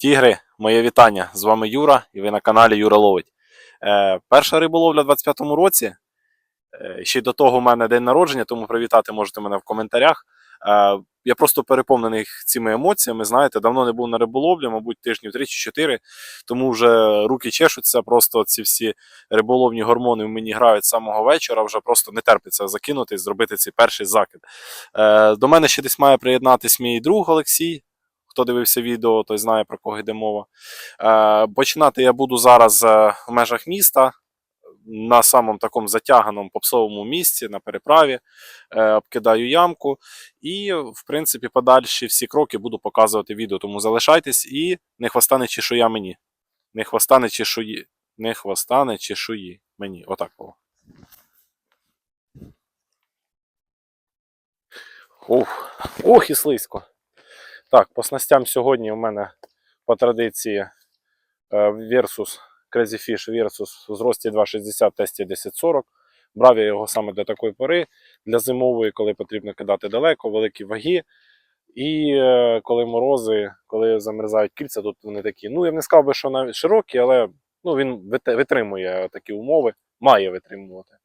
Тігри, моє вітання. З вами Юра, і ви на каналі Юра Ловить. Е, перша риболовля в 25-му році. Е, ще й до того у мене день народження, тому привітати можете мене в коментарях. Е, я просто переповнений цими емоціями. Знаєте, давно не був на риболовлі, мабуть, тижнів 3 чи 4, тому вже руки чешуться. Просто ці всі риболовні гормони в мені грають з самого вечора. Вже просто не терпиться закинути і зробити цей перший закид. Е, до мене ще десь має приєднатись мій друг Олексій. Хто дивився відео, той знає про кого йде мова. Е, починати я буду зараз е, в межах міста, на самому такому затяганому попсовому місці, на переправі, е, обкидаю ямку. І, в принципі, подальші всі кроки буду показувати відео. Тому залишайтесь і не хвоста не чешуя мені. Не хвоста не чешуї. Не хвоста не чешуї мені. Отак було. Ух, ох і слизько. Так, по снастям сьогодні у мене по традиції е, Versus Crazy Fish Versus в зрості 2,60 тесті 1040. Брав я його саме для такої пори, для зимової, коли потрібно кидати далеко, великі ваги. І е, коли морози, коли замерзають кільця, тут вони такі. Ну, я б не сказав би, що навіть широкі, але ну, він витримує такі умови, має витримувати.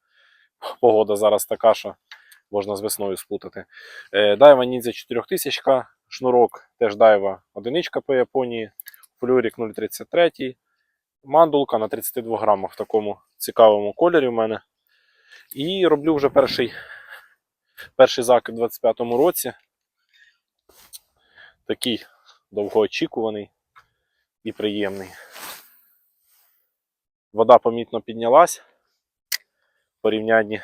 Погода зараз така, що можна з весною спутати. Дайва Ніндзя 4000, шнурок теж дайва одиничка по Японії, флюрік 0,33, мандулка на 32 грамах в такому цікавому кольорі в мене. І роблю вже перший, перший закид у 25-му році. Такий довгоочікуваний і приємний. Вода помітно піднялась порівнянні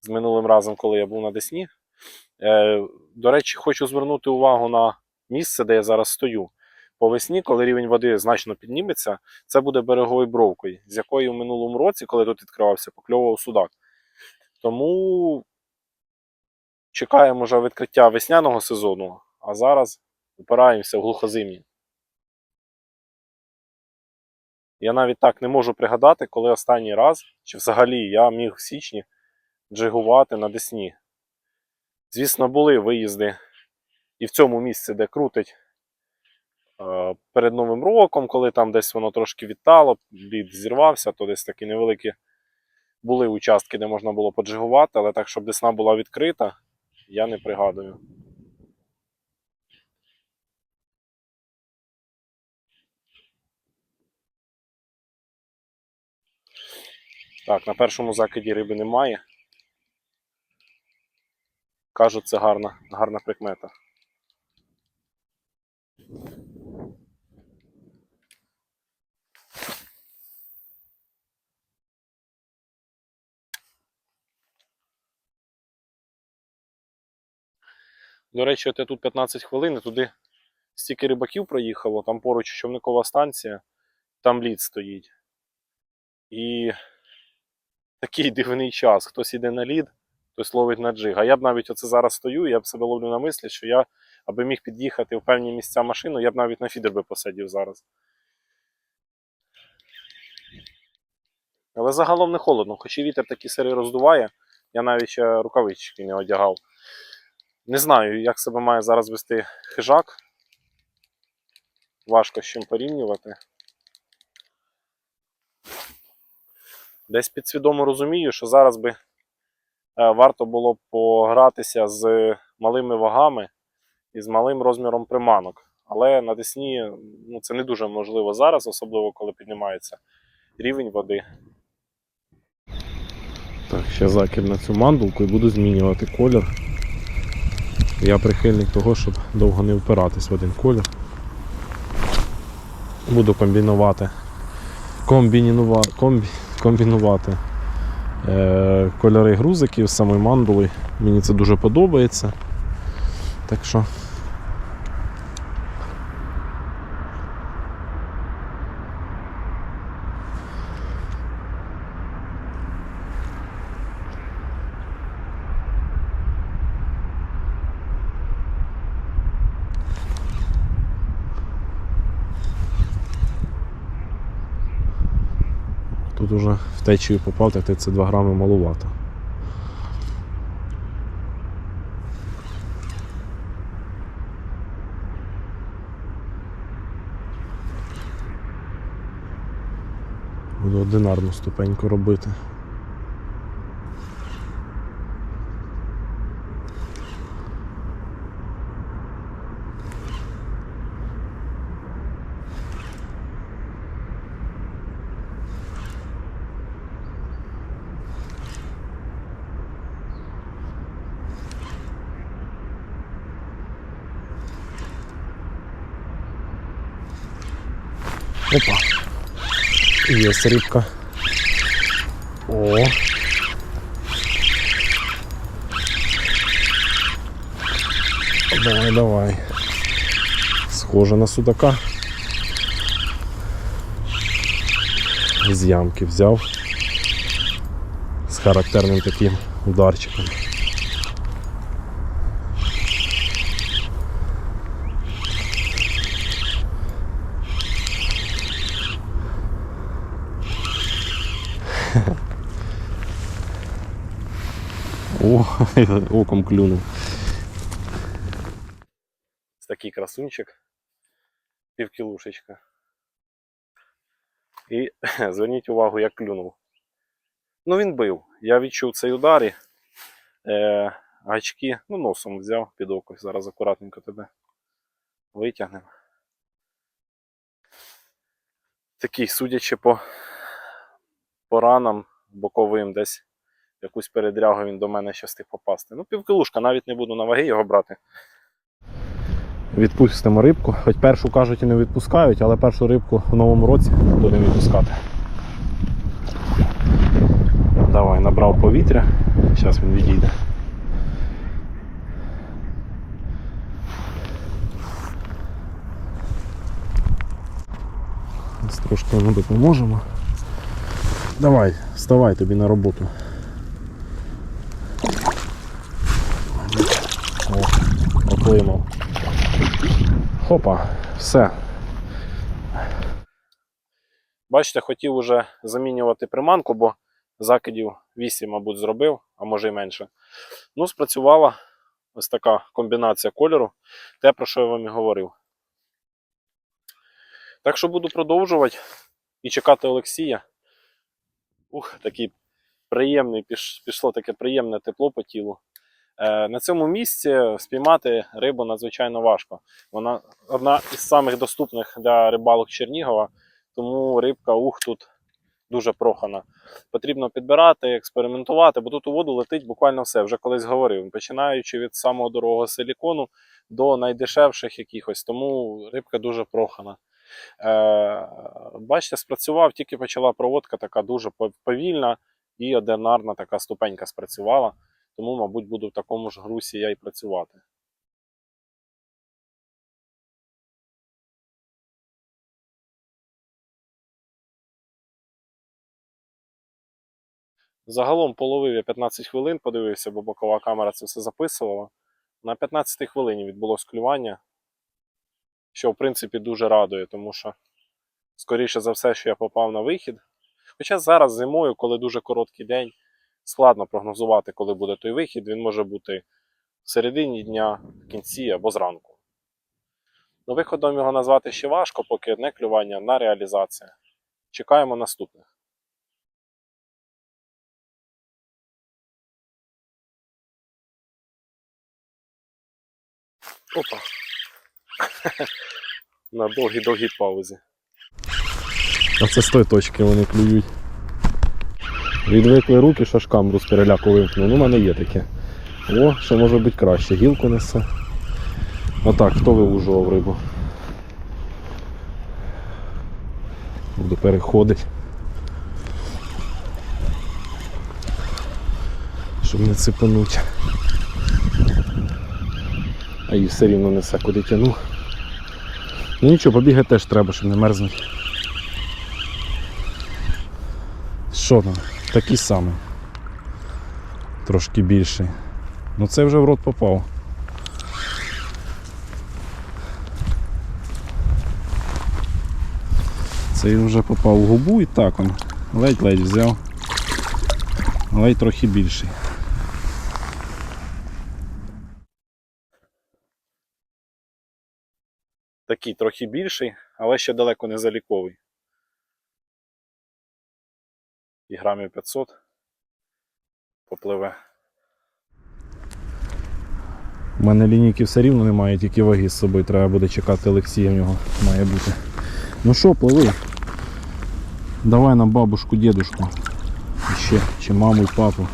з минулим разом, коли я був на Десні. Е, до речі, хочу звернути увагу на місце, де я зараз стою. По весні, коли рівень води значно підніметься, це буде береговою бровкою, з якої в минулому році, коли тут відкривався, покльовував судак. Тому чекаємо вже відкриття весняного сезону, а зараз опираємося в глухозимні. Я навіть так не можу пригадати, коли останній раз, чи взагалі я міг в січні джигувати на Десні. Звісно, були виїзди і в цьому місці, де крутить перед Новим роком, коли там десь воно трошки відтало, лід зірвався, то десь такі невеликі були участки, де можна було поджигувати, але так, щоб Десна була відкрита, я не пригадую. Так, на першому закиді риби немає. Кажуть, це гарна, гарна прикмета. До речі, от я тут 15 хвилин, і туди стільки рибаків проїхало, там поруч човникова станція, там лід стоїть. І такий дивний час. Хтось іде на лід, хтось ловить на джиг. А я б навіть оце зараз стою, я б себе ловлю на мислі, що я, аби міг під'їхати в певні місця машину, я б навіть на фідер би посидів зараз. Але загалом не холодно, хоч і вітер такий сирий роздуває, я навіть ще рукавички не одягав. Не знаю, як себе має зараз вести хижак. Важко з чим порівнювати. Десь підсвідомо розумію, що зараз би варто було б погратися з малими вагами і з малим розміром приманок. Але на Десні ну, це не дуже можливо зараз, особливо коли піднімається рівень води. Так, ще закид на цю мандулку і буду змінювати колір. Я прихильник того, щоб довго не впиратись в один колір. Буду комбінувати. Комбінувати е... кольори грузиків самої мандули. Мені це дуже подобається. Так що. течію попав, так це 2 грами малувато. Буду одинарну ступеньку робити. Опа. Є рибка. О. Давай, давай. Схоже на судака. З ямки взяв. З характерним таким ударчиком. О, оком клюнув. Такий красунчик. Півкілушечка. І зверніть увагу, як клюнув. Ну, він бив. Я відчув цей удар і е, гачки, ну, носом взяв під око. Зараз акуратненько тебе витягнемо. Такий, судячи по, по ранам боковим, десь якусь передрягу він до мене щас встиг попасти. Ну, півкілушка, навіть не буду на ваги його брати. Відпустимо рибку. Хоч першу кажуть і не відпускають, але першу рибку в новому році будемо відпускати. Давай, набрав повітря. Зараз він відійде. Трошки йому допоможемо. Давай, вставай тобі на роботу. О, оклимав. Хопа, все. Бачите, хотів уже замінювати приманку, бо закидів 8, мабуть, зробив, а може й менше. Ну, спрацювала ось така комбінація кольору, те, про що я вам і говорив. Так що буду продовжувати і чекати Олексія. Ух, такий приємний, пішло таке приємне тепло по тілу. Е, на цьому місці спіймати рибу надзвичайно важко. Вона одна із самих доступних для рибалок Чернігова, тому рибка ух тут дуже прохана. Потрібно підбирати, експериментувати, бо тут у воду летить буквально все. Вже колись говорив, починаючи від самого дорогого силікону до найдешевших якихось, тому рибка дуже прохана. Е, бачите, спрацював, тільки почала проводка така дуже повільна і одинарна така ступенька спрацювала. Тому, мабуть, буду в такому ж грусі я і працювати. Загалом половив я 15 хвилин, подивився, бо бокова камера це все записувала. На 15 хвилині відбулось клювання, що в принципі дуже радує, тому що, скоріше за все, що я попав на вихід. Хоча зараз зимою, коли дуже короткий день, складно прогнозувати, коли буде той вихід. Він може бути в середині дня, в кінці або зранку. Ну, виходом його назвати ще важко, поки одне клювання на реалізація. Чекаємо наступних. Опа. На довгій-довгій паузі. А це з тої точки вони клюють. Відвикли руки, шашкам з переляку вимкнув. Ну, у мене є таке. О, що може бути краще. Гілку несе. Отак, хто вилужував рибу? Буду переходити. Щоб не цепануть. А її все рівно несе куди тяну. Ну нічого, побігати теж треба, щоб не мерзнути. Що там? Такий самий. Трошки більший. Ну це вже в рот попав. Це він вже попав в губу і так он. Ледь-ледь взяв. Ледь трохи більший. Такий трохи більший, але ще далеко не заліковий. І грамів 500 попливе. У мене лінійки все рівно немає, тільки ваги з собою треба буде чекати Олексія, в нього має бути. Ну що, пливи. Давай на бабушку, дедушку. Ще, чи маму і папу.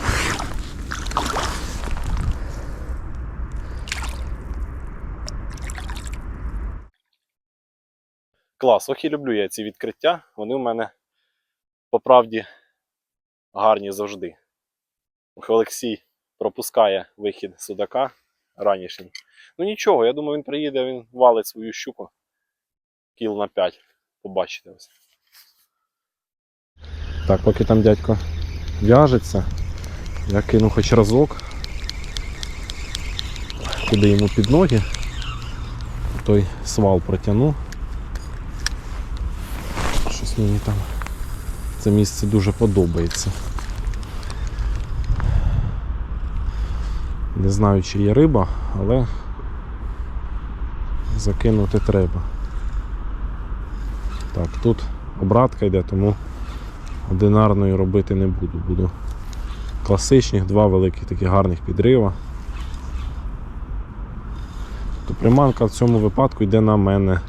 Клас, ох і люблю я ці відкриття. Вони в мене по правді гарні завжди. Олексій пропускає вихід судака ранішній. Ну нічого, я думаю, він приїде, він валить свою щуку. Кіл на 5. Побачите ось. Так, поки там дядько в'яжеться, я кину хоч разок. Куди йому під ноги. Той свал протягну. Щось мені там це місце дуже подобається. Не знаю, чи є риба, але закинути треба. Так, тут обратка йде, тому одинарною робити не буду. Буду класичних, два великих таких гарних підрива. То приманка в цьому випадку йде на мене.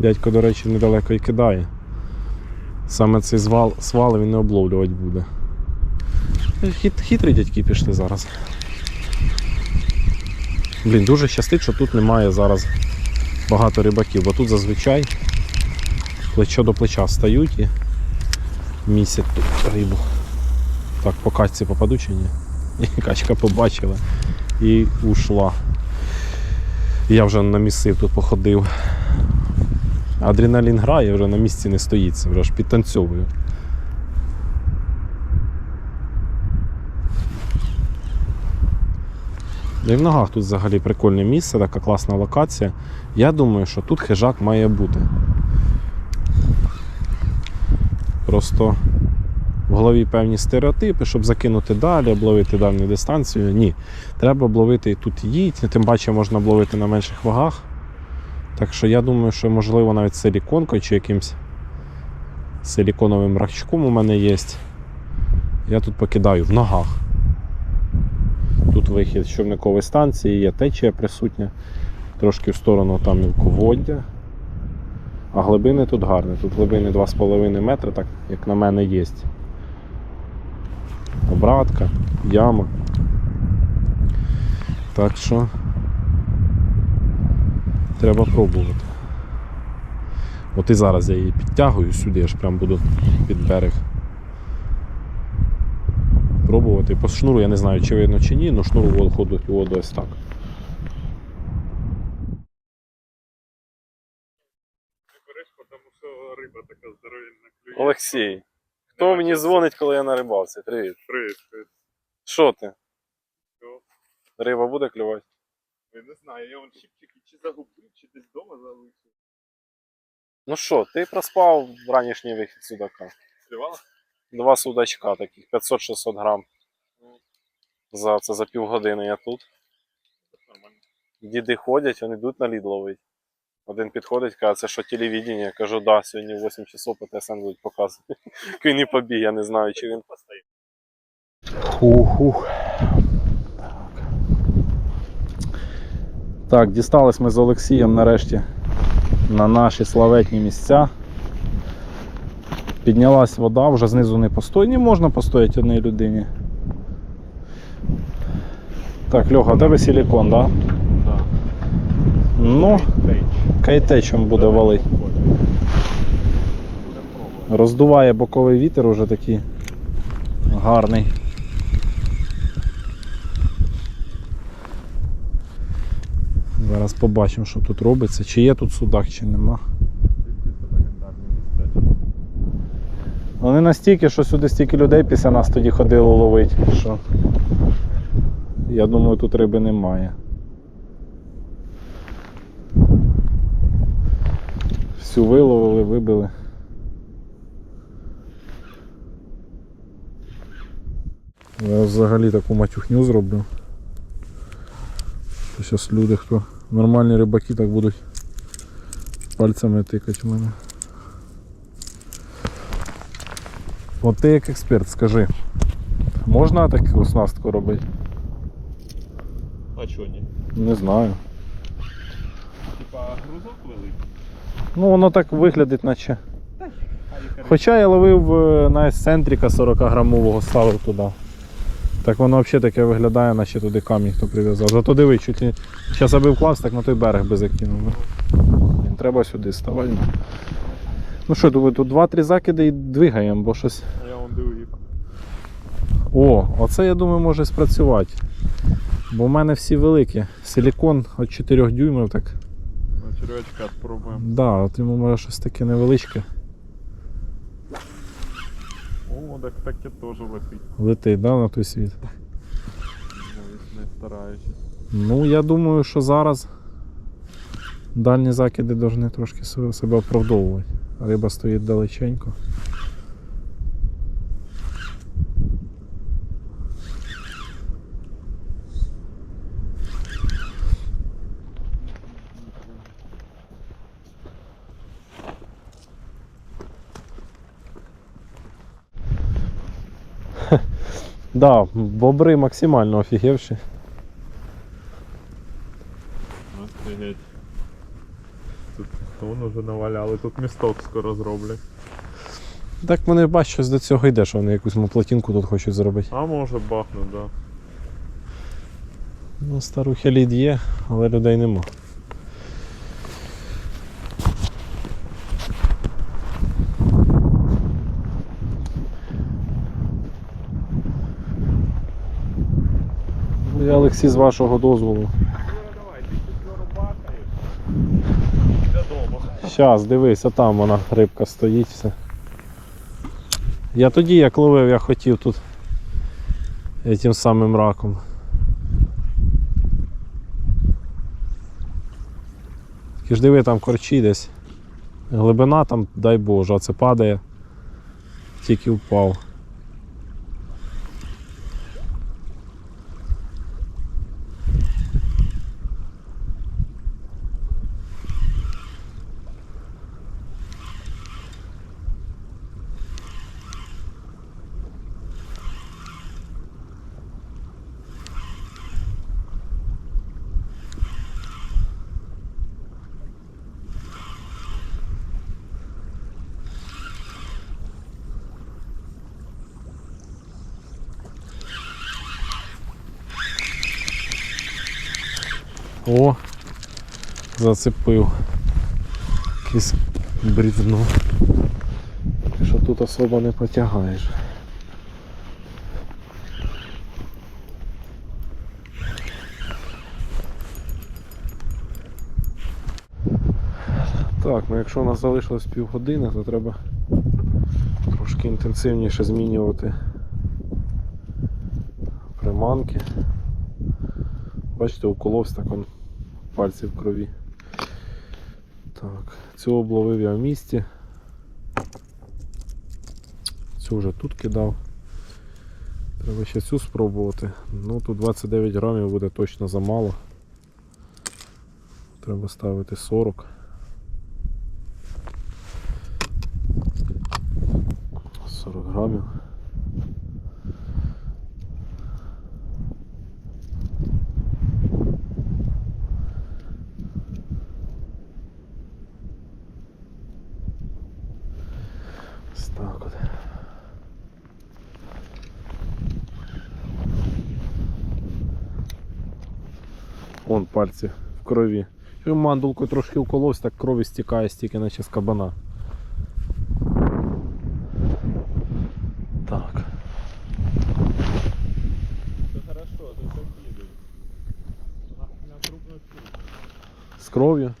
Дядько, до речі, недалеко і кидає. Саме цей звал, свал він не обловлювати буде. Хит, хитрі дядьки пішли зараз. Блін, дуже щастить, що тут немає зараз багато рибаків, бо тут зазвичай плечо до плеча стають і місять тут рибу. Так, по качці попаду чи ні? І качка побачила і ушла. Я вже намісив тут походив. Адреналін грає, вже на місці не стоїться, вже аж підтанцьовую. І в ногах тут взагалі прикольне місце, така класна локація. Я думаю, що тут хижак має бути. Просто в голові певні стереотипи, щоб закинути далі, обловити дальню дистанцію. Ні. Треба обловити і тут їдь, тим паче можна обловити на менших вагах. Так що я думаю, що можливо навіть силіконкою чи якимсь силіконовим рачком у мене є. Я тут покидаю в ногах. Тут вихід з човникової станції, є течія присутня, трошки в сторону там мілководдя. А глибини тут гарні. Тут глибини 2,5 метри, так як на мене є. Обратка, яма. Так що треба пробувати. От і зараз я її підтягую сюди, аж прям буду під берег. Пробувати. По шнуру я не знаю, чи видно чи ні, але шнур виходить у воду ось так. Олексій, хто мені дзвонить, коли я на рибалці? Привіт. Привіт, привіт. Що ти? Що? Риба буде клювати? Я не знаю, я вон чіпчики чи загубив, чи десь вдома залишив. Ну що, ти проспав ранішній вихід судака. Клювала? Два судачка таких, 500-600 грам. За це за півгодини я тут. Нормально. Діди ходять, вони йдуть на лід ловить. Один підходить, каже, це що телевідення? Я кажу, да, сьогодні в 8 часов по ТСН будуть показувати. Він і побіг, я не знаю, чи він. Постоїть. Ух-ух. Так. Так, дістались ми з Олексієм нарешті на наші славетні місця. Піднялась вода, вже знизу не постой. Не можна постояти одній людині. Так, Льоха, у тебе силікон, так? Да? Так. Ну, кайтечем буде валить. Роздуває боковий вітер уже такий гарний. Зараз побачимо, що тут робиться, чи є тут судак, чи нема. Вони настільки, що сюди стільки людей після нас тоді ходило ловить, що я думаю тут риби немає. Всю виловили, вибили. Я взагалі таку матюхню зроблю. Зараз люди хто нормальні рибаки, так будуть пальцями тикати в мене. От ти як експерт, скажи, можна таку оснастку робити? А чого ні? Не знаю. Типа грузок великий. Ну воно так виглядить, наче. Хоча я ловив е, на есцентрика 40 грамового, ставив туди. Так воно взагалі таке виглядає, наче туди камінь хто прив'язав. Зато диви, чуть. Зараз аби вклався, так на той берег би закинув. би. Треба сюди ставати. Ну що, думаю, тут 2-3 закиди і двигаємо, бо щось. А я вон дивив. О, оце я думаю може спрацювати. Бо в мене всі великі. Силікон від 4 дюймів так. На черв'ячка спробуємо. Да, от йому може щось таке невеличке так таке теж летить. летить, да, на той світ. Навіть не стараючись. Ну, я думаю, що зараз дальні закиди повинні трошки себе себе оправдовувати. Риба стоїть далеченько. Да, бобри максимально офігевші. Офігеть. Тут тон уже наваляли, тут місток скоро зроблять. Так вони бачать, щось до цього йде, що вони якусь платінку тут хочуть зробити. А може бахнуть, да. Ну, старухи лід є, але людей нема. Олексій з вашого дозволу. Щас, дивись, а там вона рибка стоїть все. Я тоді як ловив, я хотів тут тим самим раком. Тільки ж диви там корчі десь. Глибина там, дай Боже, а це падає. Тільки впав. О, зацепив. Якесь брівно. Що тут особо не потягаєш. Так, ну якщо у нас залишилось півгодини, то треба трошки інтенсивніше змінювати приманки. Бачите, уколовся так он пальці в крові. Так, цю обловив я в місті. Цю вже тут кидав. Треба ще цю спробувати. Ну тут 29 грамів буде точно замало. Треба ставити 40. Сорок грамів. Ось так от. Вон пальці в крові. Я мандулкою трошки уколовся, так крові стікає стільки, наче з кабана. Так. Все хорошо, ти закидуй. На крупну З кров'ю.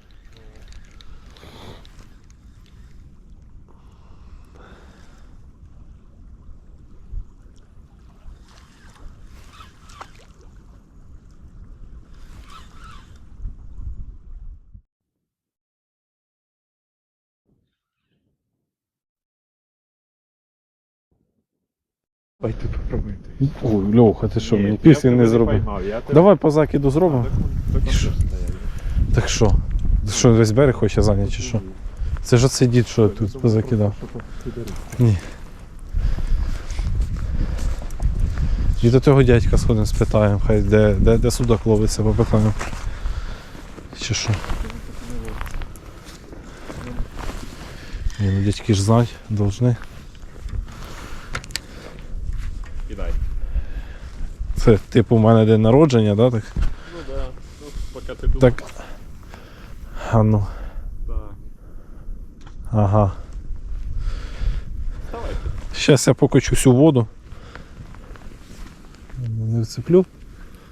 Давайте попробуйте. Ой, Льоха, ти що, мені пісні не зробив. Давай по закиду зробимо. Так що? Ти Що, весь берег хоче зайняти чи що? Це ж оцей дід, що тут позакидав. Ні. І до того дядька сходимо спитаємо, хай де, де, де судак ловиться, попитаємо. Чи що? Ні, ну дядьки ж знать, должны. Це типу у мене день народження, да? Так? Ну да. Ну, поки ти думав. Так. А ну. Так. Ага. Давайте. Зараз я покочусь у воду. Не вцеплю?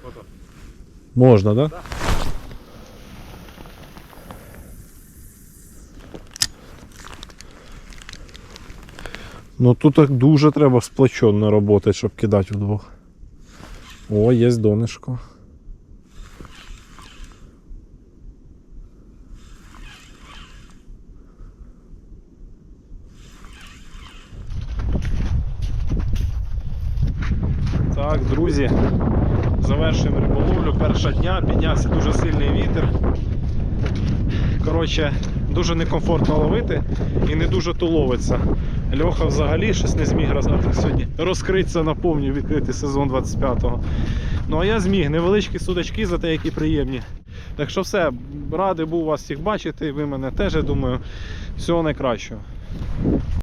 Ото. Можна, так? Да? Ну тут так дуже треба сплоченно працювати, щоб кидати вдвох. О, є донышко. Так, друзі, завершуємо риболовлю. Перша дня, піднявся дуже сильний вітер. Коротше, дуже некомфортно ловити і не дуже то ловиться. Льоха взагалі щось не зміг сьогодні розкритися наповню, відкрити сезон 25-го. Ну а я зміг, невеличкі судачки, зате які приємні. Так що все, радий був вас всіх бачити, ви мене теж, я думаю. Всього найкращого.